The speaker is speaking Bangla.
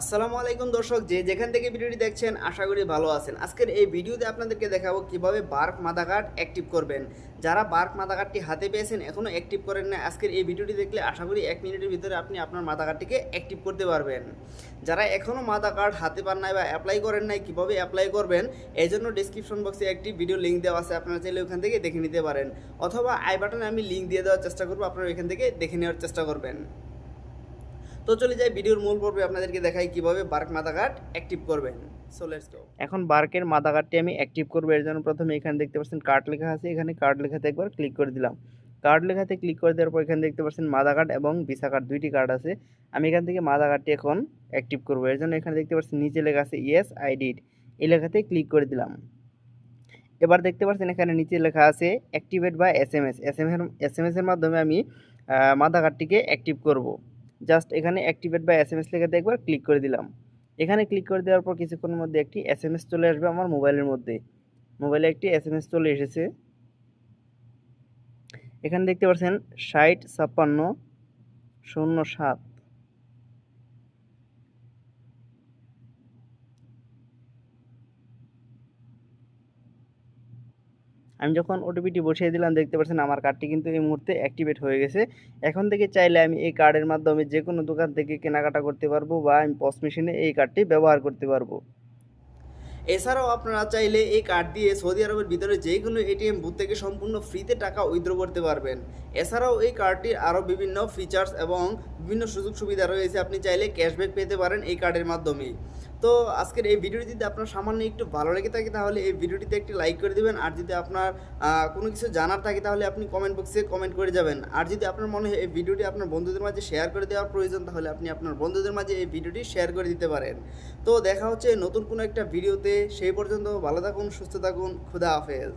আসসালামু আলাইকুম দর্শক, যে যেখান থেকে ভিডিওটি দেখছেন, আশা করি ভালো আছেন। আজকের এই ভিডিওতে আপনাদেরকে দেখাবো কীভাবে বার্ক মাদা কার্ড অ্যাক্টিভ করবেন। যারা বার্ক মাদা কার্ডটি হাতে পেয়েছেন এখনও অ্যাক্টিভ করেন না, আজকের এই ভিডিওটি দেখলে আশা করি এক মিনিটের ভিতরে আপনি আপনার মাদা কার্ডটিকে অ্যাক্টিভ করতে পারবেন। যারা এখনও মাদা কার্ড হাতে পান নাই বা অ্যাপ্লাই করেন নাই, কীভাবে অ্যাপ্লাই করবেন, এই জন্য ডিসক্রিপশন বক্সে একটি ভিডিও লিঙ্ক দেওয়া আছে, আপনারা চাইলে ওখান থেকে দেখে নিতে পারেন। অথবা আই বাটনে আমি লিঙ্ক দিয়ে দেওয়ার চেষ্টা করব, আপনারা ওইখান থেকে দেখে নেওয়ার চেষ্টা করবেন। তো চলে যাই ভিডিওর মূল পর্বে, আপনাদেরকে দেখাই কীভাবে বার্ক মাদা কার্ড অ্যাক্টিভ করবেন। সো লেটস গো এখন বার্কের মাদা কার্ডটি আমি অ্যাক্টিভ করব, এর জন্য প্রথমে এখানে দেখতে পাচ্ছেন কার্ড লেখা আছে। এখানে কার্ড লেখাতে একবার ক্লিক করে দিলাম। কার্ড লেখাতে ক্লিক করে দেওয়ার পর এখানে দেখতে পাচ্ছেন মাদা কার্ড এবং ভিসা কার্ড দুইটি কার্ড আছে। আমি এখান থেকে মাদা এখন অ্যাক্টিভ করব। এর জন্য এখানে দেখতে পাচ্ছেন নিচে লেখা আছে ইয়েস আই ডিড এই লেখাতে ক্লিক করে দিলাম। এবার দেখতে পাচ্ছেন এখানে নিচে লেখা আছে অ্যাক্টিভেট বা S M S S M S M এর মাধ্যমে আমি মাদা কার্ডটিকে অ্যাক্টিভ করব। জাস্ট এখানে অ্যাক্টিভেট বা এস এম এস একবার ক্লিক করে দিলাম। এখানে ক্লিক করে দেওয়ার পর কিছুক্ষণের মধ্যে একটি এস এম এস চলে আসবে আমার মোবাইলের মধ্যে। মোবাইলে একটি এস এম এস চলে এসেছে। এখানে দেখতে পাচ্ছেন ষাট ছাপ্পান্ন শূন্য সাত। আমি যখন ওটিপিটি বসিয়ে দিলাম, দেখতে পাচ্ছেন আমার কার্ডটি কিন্তু এই মুহূর্তে অ্যাক্টিভেট হয়ে গেছে। এখন থেকে চাইলে আমি এই কার্ডের মাধ্যমে যে কোনো দোকান থেকে কেনাকাটা করতে পারব বা আমি পস মেশিনে এই কার্ডটি ব্যবহার করতে পারব। এছাড়াও আপনারা চাইলে এই কার্ড দিয়ে সৌদি আরবের ভিতরে যে কোনো এটিএম বুথ থেকে সম্পূর্ণ ফ্রিতে টাকা উইথড্র করতে পারবেন। এছাড়াও এই কার্ডটির আরও বিভিন্ন ফিচার্স এবং বিভিন্ন সুযোগ সুবিধা রয়েছে। আপনি চাইলে ক্যাশব্যাক পেতে পারেন এই কার্ডের মাধ্যমেই তো আজকের এই ভিডিওটি যদি আপনার সামান্য একটু ভালো লেগে থাকে, তাহলে এই ভিডিওটিতে একটি লাইক করে দেবেন। আর যদি আপনার কোনো কিছু জানার থাকে, তাহলে আপনি কমেন্ট বক্সে কমেন্ট করে যাবেন। আর যদি আপনার মনে হয় এই ভিডিওটি আপনার বন্ধুদের মাঝে শেয়ার করে দেওয়ার প্রয়োজন, তাহলে আপনি আপনার বন্ধুদের মাঝে এই ভিডিওটি শেয়ার করে দিতে পারেন। তো দেখা হচ্ছে নতুন কোনো একটা ভিডিওতে। সেই পর্যন্ত ভালো থাকুন, সুস্থ থাকুন, খুদা হাফেজ।